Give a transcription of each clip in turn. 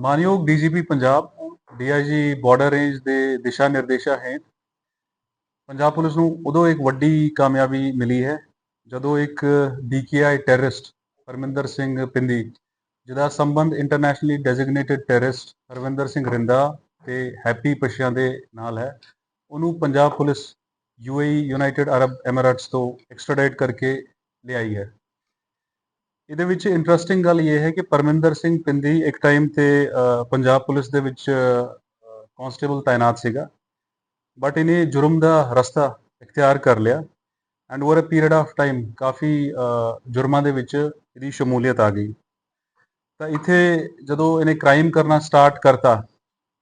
ਮਾਨਯੋਗ DGP Punjab, DIG border range ਦੇ ਦਿਸ਼ਾ ਨਿਰਦੇਸ਼ਾਂ ਹੇਠ ਪੰਜਾਬ ਪੁਲਿਸ ਨੂੰ ਉਦੋਂ ਇੱਕ ਵੱਡੀ ਕਾਮਯਾਬੀ ਮਿਲੀ ਹੈ, ਜਦੋਂ ਇੱਕ ਡੀਕੇਆਈ ਟੈਰਰਿਸਟ ਪਰਮਿੰਦਰ ਸਿੰਘ ਪਿੰਦੀ, ਜਿਹਦਾ ਸੰਬੰਧ internationally designated terrorist Harvinder Singh Rinda ਤੇ ਹੈਪੀ ਪਸ਼ਿਆਂ ਦੇ ਨਾਲ ਹੈ, ਉਹਨੂੰ Punjab police UAE United Arab Emirates ਤੋਂ ਐਕਸਟ੍ਰੈਡਿਟ ਕਰਕੇ ਲਿਆਈ ਹੈ। ਇਹਦੇ ਵਿੱਚ ਇੰਟਰਸਟਿੰਗ ਗੱਲ ਇਹ ਹੈ ਕਿ ਪਰਮਿੰਦਰ ਸਿੰਘ ਪਿੰਦੀ ਇੱਕ ਟਾਈਮ ਤੇ ਪੰਜਾਬ ਪੁਲਿਸ ਦੇ ਵਿੱਚ ਕਾਂਸਟੇਬਲ ਤਾਇਨਾਤ ਸੀਗਾ। ਬਟ ਇਹਨੇ ਜੁਰਮ ਦਾ ਰਸਤਾ ਇਖਤਿਆਰ ਕਰ ਲਿਆ and over a period of time ਕਾਫੀ ਜੁਰਮਾਂ ਦੇ ਵਿੱਚ ਇਹਦੀ ਸ਼ਮੂਲੀਅਤ ਆ ਗਈ। ਤਾਂ ਇੱਥੇ ਜਦੋਂ ਇਹਨੇ ਕ੍ਰਾਈਮ ਕਰਨਾ ਸਟਾਰਟ ਕਰਤਾ,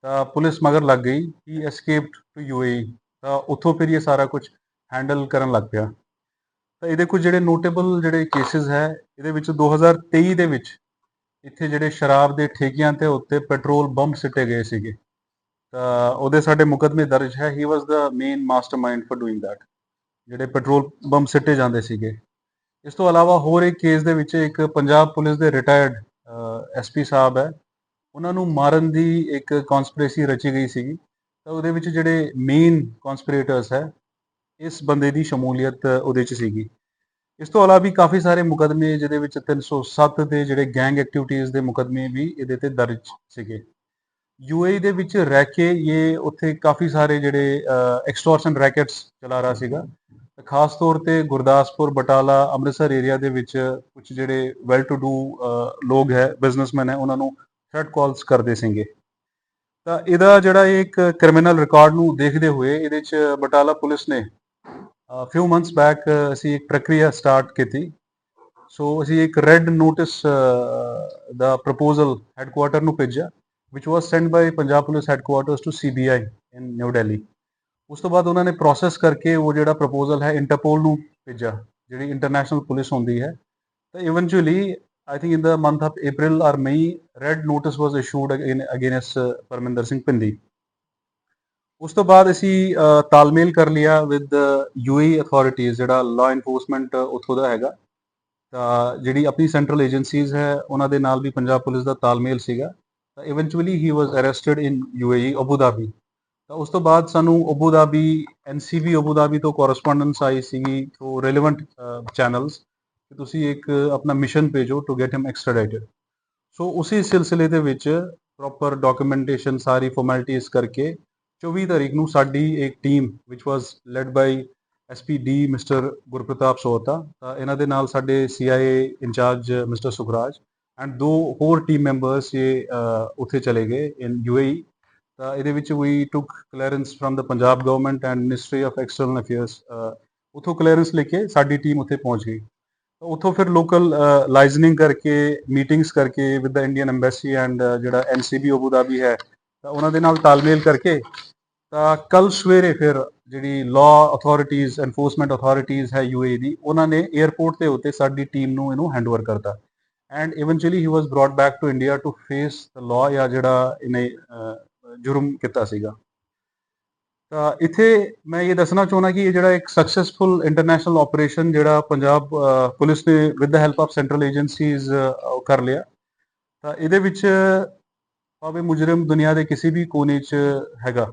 ਤਾਂ ਪੁਲਿਸ ਮਗਰ ਲੱਗ ਗਈ ਹੀ ਐਸਕੇਪਡ ਟੂ ਯੂਏਈ ਤਾਂ ਉੱਥੋਂ ਫਿਰ ਇਹ ਸਾਰਾ ਕੁਝ ਹੈਂਡਲ ਕਰਨ ਲੱਗ ਪਿਆ। ਤਾਂ ਇਹਦੇ ਕੁਝ ਜਿਹੜੇ ਨੋਟੇਬਲ ਜਿਹੜੇ ਕੇਸਿਸ ਹੈ, ਇਹਦੇ ਵਿੱਚ 2023 ਦੇ ਵਿੱਚ ਇੱਥੇ ਜਿਹੜੇ ਸ਼ਰਾਬ ਦੇ ਠੇਕਿਆਂ ਤੇ ਉੱਤੇ ਪੈਟਰੋਲ ਬੰਬ ਸਿੱਟੇ ਗਏ ਸੀਗੇ। ਤਾਂ ਉਹਦੇ ਸਾਡੇ ਮੁਕਦਮੇ ਦਰਜ ਹੈ he was the main mastermind for doing that ਜਿਹੜੇ ਪੈਟਰੋਲ ਬੰਬ ਸਿੱਟੇ ਜਾਂਦੇ ਸੀਗੇ। ਇਸ ਤੋਂ ਇਲਾਵਾ ਹੋਰ ਇੱਕ ਕੇਸ ਦੇ ਵਿੱਚ ਇੱਕ ਪੰਜਾਬ ਪੁਲਿਸ ਦੇ ਰਿਟਾਇਰਡ ਐਸਪੀ ਸਾਹਿਬ ਹੈ, ਉਹਨਾਂ ਨੂੰ ਮਾਰਨ ਦੀ ਇੱਕ ਕਨਸਪੀਰੇਸੀ ਰਚੀ ਗਈ ਸੀਗੀ। ਤਾਂ ਉਹਦੇ ਵਿੱਚ ਜਿਹੜੇ ਮੇਨ ਕਨਸਪੀਰੇਟਰਸ ਹੈ, ਇਸ ਬੰਦੇ ਦੀ ਸ਼ਮੂਲੀਅਤ ਉਹਦੇ ਚ ਸੀਗੀ। ਇਸ ਤੋਂ ਇਲਾਵਾ ਵੀ ਕਾਫੀ ਸਾਰੇ ਮੁਕਦਮੇ ਜਿਹਦੇ ਵਿੱਚ 307 ਦੇ ਜਿਹੜੇ ਗੈਂਗ ਐਕਟੀਵਿਟੀਜ਼ ਦੇ ਮੁਕਦਮੇ ਵੀ ਇਹਦੇ ਤੇ ਦਰਜ ਸੀਗੇ। ਯੂਏਈ ਦੇ ਵਿੱਚ ਰਹਿ ਕੇ ਇਹ ਉੱਥੇ ਕਾਫੀ ਸਾਰੇ ਜਿਹੜੇ ਐਕਸਟੋਰਸ਼ਨ ਰੈਕੇਟਸ ਚਲਾ ਰਿਹਾ ਸੀਗਾ। ਖਾਸ ਤੌਰ ਤੇ ਗੁਰਦਾਸਪੁਰ, ਬਟਾਲਾ, ਅੰਮ੍ਰਿਤਸਰ ਏਰੀਆ ਦੇ ਵਿੱਚ ਕੁਝ ਜਿਹੜੇ ਵੈਲ ਟੂ ਡੂ ਲੋਕ ਹੈ ਬਿਜ਼ਨਸਮੈਨ ਹੈ, ਉਹਨਾਂ ਨੂੰ ਥ੍ਰੈਟ ਕਾਲਸ ਕਰਦੇ ਸੀਗੇ। ਤਾਂ ਇਹਦਾ ਜਿਹੜਾ ਇੱਕ ਕ੍ਰਿਮੀਨਲ ਰਿਕਾਰਡ ਨੂੰ ਦੇਖਦੇ ਹੋਏ ਇਹਦੇ ਚ ਬਟਾਲਾ ਪੁਲਿਸ ਨੇ ਫਿਊ ਮੰਥਸ ਬੈਕ ਅਸੀਂ ਇੱਕ ਪ੍ਰਕਿਰਿਆ ਸਟਾਰਟ ਕੀਤੀ। ਸੋ ਅਸੀਂ ਇੱਕ ਰੈੱਡ ਨੋਟਿਸ ਦਾ ਪ੍ਰਪੋਜ਼ਲ ਹੈੱਡਕੁਆਰਟਰ ਨੂੰ ਭੇਜਿਆ, which was sent by Punjab police headquarters to CBI in New Delhi ਉਸ ਤੋਂ ਬਾਅਦ ਉਹਨਾਂ ਨੇ ਪ੍ਰੋਸੈਸ ਕਰਕੇ ਉਹ ਜਿਹੜਾ ਪ੍ਰਪੋਜ਼ਲ ਹੈ ਇੰਟਰਪੋਲ ਨੂੰ ਭੇਜਿਆ, ਜਿਹੜੀ ਇੰਟਰਨੈਸ਼ਨਲ ਪੁਲਿਸ ਹੁੰਦੀ ਹੈ। ਤਾਂ eventually I think in the month of April or May red notice was issued against Parminder Singh Pindi ਉਸ ਤੋਂ ਬਾਅਦ ਅਸੀਂ ਤਾਲਮੇਲ ਕਰ ਲਿਆ ਵਿਦ ਯੂਏਈ ਅਥਾਰਟੀਜ਼ ਜਿਹੜਾ ਲਾ ਇਨਫੋਰਸਮੈਂਟ ਉੱਥੋਂ ਦਾ ਹੈਗਾ। ਤਾਂ ਜਿਹੜੀ ਆਪਣੀ ਸੈਂਟਰਲ ਏਜੰਸੀਜ਼ ਹੈ, ਉਹਨਾਂ ਦੇ ਨਾਲ ਵੀ ਪੰਜਾਬ ਪੁਲਿਸ ਦਾ ਤਾਲਮੇਲ ਸੀਗਾ। ਤਾਂ eventually he was arrested in UAE Abu Dhabi ਤਾਂ ਉਸ ਤੋਂ ਬਾਅਦ ਸਾਨੂੰ Abu Dhabi NCB Abu Dhabi ਤੋਂ ਕੋਰਸਪੋਂਡੈਂਸ ਆਈ ਸੀਗੀ ਥਰੂ ਰੈਲੇਵੈਂਟ ਚੈਨਲਸ ਕਿ ਤੁਸੀਂ ਇੱਕ ਆਪਣਾ ਮਿਸ਼ਨ ਭੇਜੋ to get him extradited so ਉਸੇ ਸਿਲਸਿਲੇ ਦੇ ਵਿੱਚ ਪ੍ਰੋਪਰ ਡਾਕੂਮੈਂਟੇਸ਼ਨ ਸਾਰੀ ਫਾਰਮੈਲਿਟੀਜ਼ ਕਰਕੇ 24 ਤਾਰੀਖ ਨੂੰ ਸਾਡੀ ਇੱਕ team which was led by SPD mister Gurpratap Sohta ਤਾਂ ਇਹਨਾਂ ਦੇ ਨਾਲ ਸਾਡੇ CIA incharge mister Sukhraj and ਦੋ ਹੋਰ ਟੀਮ ਮੈਂਬਰਸ ਇਹ ਉੱਥੇ ਚਲੇ ਗਏ ਇਨ ਯੂਏਈ ਤਾਂ ਇਹਦੇ ਵਿੱਚ ਵੀ took clearance from the Punjab government and ministry of external affairs ਉਥੋਂ ਕਲੀਅਰੈਂਸ ਲੈ ਕੇ ਸਾਡੀ ਟੀਮ ਉੱਥੇ ਪਹੁੰਚ ਗਈ। ਤਾਂ ਉੱਥੋਂ ਫਿਰ ਲੋਕਲ ਲਾਈਜ਼ਨਿੰਗ ਕਰਕੇ ਮੀਟਿੰਗਸ ਕਰਕੇ with the Indian embassy and ਜਿਹੜਾ ਐਨਸੀਬੀ ਅਬੂ ਧਾਬੀ ਹੈ, ਤਾਂ ਉਹਨਾਂ ਦੇ ਨਾਲ ਤਾਲਮੇਲ ਕਰਕੇ ਤਾਂ ਕੱਲ ਸਵੇਰੇ ਫਿਰ ਜਿਹੜੀ ਲਾਅ ਅਥਾਰਟੀਜ਼ ਐਨਫੋਰਸਮੈਂਟ ਅਥਾਰਟੀਜ਼ ਹੈ ਯੂਏ ਦੀ, ਉਹਨਾਂ ਨੇ 에ਅਰਪੋਰਟ ਦੇ ਉੱਤੇ ਸਾਡੀ ਟੀਮ ਨੂੰ ਇਹਨੂੰ ਹੈਂਡਓਵਰ ਕਰਤਾ। And eventually he was brought back to India to face the law ਜਾਂ ਜਿਹੜਾ ਇਹਨੇ ਜੁਰਮ ਕੀਤਾ ਸੀਗਾ। ਤਾਂ ਇੱਥੇ ਮੈਂ ਇਹ ਦੱਸਣਾ ਚਾਹੁੰਦਾ ਕਿ ਇਹ ਜਿਹੜਾ ਇੱਕ ਸਕਸੈਸਫੁਲ ਇੰਟਰਨੈਸ਼ਨਲ ਆਪਰੇਸ਼ਨ ਜਿਹੜਾ ਪੰਜਾਬ ਪੁਲਿਸ ਨੇ with the help of central agencies ਕਰ ਲਿਆ। ਤਾਂ ਇਹਦੇ ਵਿੱਚ ਭਾਵੇਂ ਮੁਜਰਮ ਦੁਨੀਆ ਦੇ ਕਿਸੇ ਵੀ ਕੋਨੇ 'ਚ ਹੈਗਾ।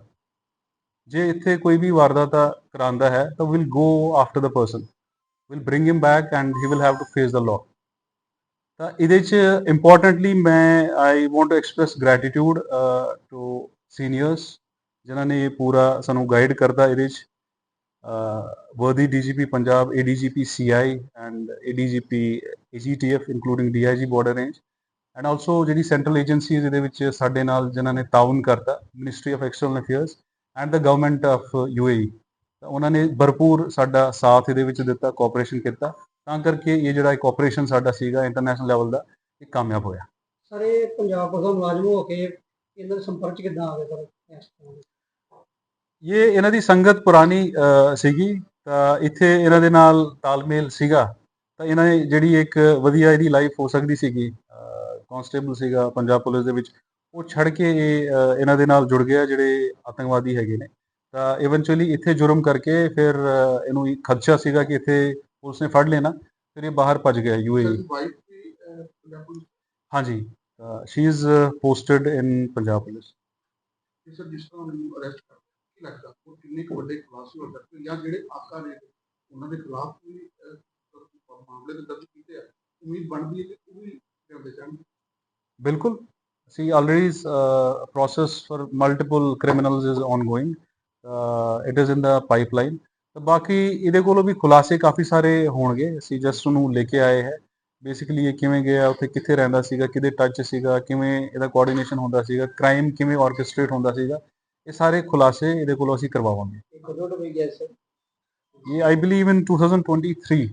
ਜੇ ਇੱਥੇ ਕੋਈ ਵੀ ਵਾਰਦਾਤ ਕਰਾਂਦਾ ਹੈ, ਤਾਂ will go after the person will bring him back and he will have to face the law ਤਾਂ ਇਹਦੇ 'ਚ ਇੰਪੋਰਟੈਂਟਲੀ ਮੈਂ I want to express gratitude to seniors ਜਿਨ੍ਹਾਂ ਨੇ ਇਹ ਪੂਰਾ ਸਾਨੂੰ ਗਾਈਡ ਕਰਦਾ ਇਹਦੇ 'ਚ। Worthy DGP Punjab ADGP CI and ADGP AGTF including DIG border range and also ਜਿਹੜੀ ਸੈਂਟਰਲ ਏਜੰਸੀਜ਼ ਇਹਦੇ ਵਿੱਚ ਸਾਡੇ ਨਾਲ, ਜਿਨ੍ਹਾਂ ਨੇ ਤਾਉਨ ਕਰਤਾ ministry of external affairs and the government of UAE ਤਾਂ ਉਹਨਾਂ ਨੇ ਭਰਪੂਰ ਸਾਡਾ ਸਾਥ ਇਹਦੇ ਵਿੱਚ ਦਿੱਤਾ ਕੋਆਪਰੇਸ਼ਨ ਕੀਤਾ। ਤਾਂ ਕਰਕੇ ਇਹ ਜਿਹੜਾ ਇੱਕ ਆਪਰੇਸ਼ਨ ਸਾਡਾ ਸੀਗਾ ਇੰਟਰਨੈਸ਼ਨਲ ਲੈਵਲ ਦਾ ਇਹ ਕਾਮਯਾਬ ਹੋਇਆ। ਸਰ ਇਹ ਪੰਜਾਬ ਪੁਲਿਸ ਦਾ ਮੁਲਾਜ਼ਮ ਹੋ ਕੇ ਇਹਨਾਂ ਦੇ ਸੰਪਰਕ ਚ ਕਿੱਦਾਂ ਆ ਗਏ ਸਰ? ਇਸ ਤਰ੍ਹਾਂ ਦੇ? ਇਹ ਇਹਨਾਂ ਦੀ ਸੰਗਤ ਪੁਰਾਣੀ ਸੀਗੀ। ਤਾਂ ਇੱਥੇ ਇਹਨਾਂ ਦੇ ਨਾਲ ਤਾਲਮੇਲ ਸੀਗਾ। ਤਾਂ ਇਹਨਾਂ ਨੇ ਜਿਹੜੀ ਇੱਕ ਵਧੀਆ ਇਹਦੀ ਲਾਈਫ ਹੋ ਸਕਦੀ ਸੀਗੀ। ਕਾਂਸਟੇਬਲ ਸੀਗਾ ਪੰਜਾਬ ਪੁਲਿਸ ਦੇ ਵਿੱਚ। ਉਹ ਛੱਡ ਕੇ ਇਹ ਇਹਨਾਂ ਦੇ ਨਾਲ ਜੁੜ ਗਿਆ ਜਿਹੜੇ ਆਤੰਕਵਾਦੀ ਹੈਗੇ ਨੇ। ਤਾਂ ਇਵੈਂਚੁਅਲੀ ਇੱਥੇ ਜੁਰਮ ਕਰਕੇ ਫਿਰ ਇਹਨੂੰ ਇੱਕ ਖਦਸ਼ਾ ਸੀਗਾ ਕਿ ਇੱਥੇ ਪੁਲਿਸ ਨੇ ਫੜ ਲੈਣਾ ਫਿਰ ਇਹ ਬਾਹਰ ਭੱਜ ਗਿਆ ਯੂਏਈ ਹਾਂਜੀ। She is posted in Punjab police. Sir ਜਿਸ ਤਰ੍ਹਾਂ ਮੈਨੂੰ ਅਰੈਸਟ ਕਰ ਕੀ ਲੱਗਦਾ ਉਹ ਕਿੰਨੇ ਕੁ ਵੱਡੇ ਖੁਲਾਸੇ ਹੋ ਸਕਦੇ ਜਾਂ ਜਿਹੜੇ ਆਕਾ ਨੇ ਉਹਨਾਂ ਦੇ ਖਿਲਾਫ ਵੀ ਮਾਮਲੇ ਦੇ ਦਰਜ ਕੀਤੇ ਆ? ਉਮੀਦ ਬਣਦੀ ਹੈ ਕਿ ਉਹ ਵੀ ਲਿਆਉਂਦੇ ਜਾਣਗੇ। ਬਿਲਕੁਲ। See already uh, process for multiple criminals is ongoing. Uh, it is in the pipeline. ਤੇ ਬਾਕੀ ਇਹਦੇ ਕੋਲੋਂ ਵੀ ਖੁਲਾਸੇ ਕਾਫੀ ਸਾਰੇ ਹੋਣਗੇ ਅਸੀਂ ਜਸਟ ਉਹਨੂੰ ਲੈ ਕੇ ਆਏ ਹੈ ਬੇਸਿਕਲੀ ਇਹ ਕਿਵੇਂ ਗਿਆ ਉੱਥੇ ਕਿੱਥੇ ਰਹਿੰਦਾ ਸੀਗਾ ਕਿਹਦੇ ਟੱਚ ਸੀਗਾ ਕਿਵੇਂ ਇਹਦਾ ਕੋਆਰਡੀਨੇਸ਼ਨ ਹੁੰਦਾ ਸੀਗਾ ਕ੍ਰਾਈਮ ਕਿਵੇਂ ਆਰਕੈਸਟ੍ਰੇਟ ਹੁੰਦਾ ਸੀਗਾ ਇਹ ਸਾਰੇ ਖੁਲਾਸੇ ਇਹਦੇ ਕੋਲੋਂ ਅਸੀਂ ਕਰਵਾਵਾਂਗੇ ਇਹ ਕਦੋਂ ਵੀ ਗਿਆ ਸਰ ਇਹ ਆਈ ਬਲੀਵ ਇਨ 2023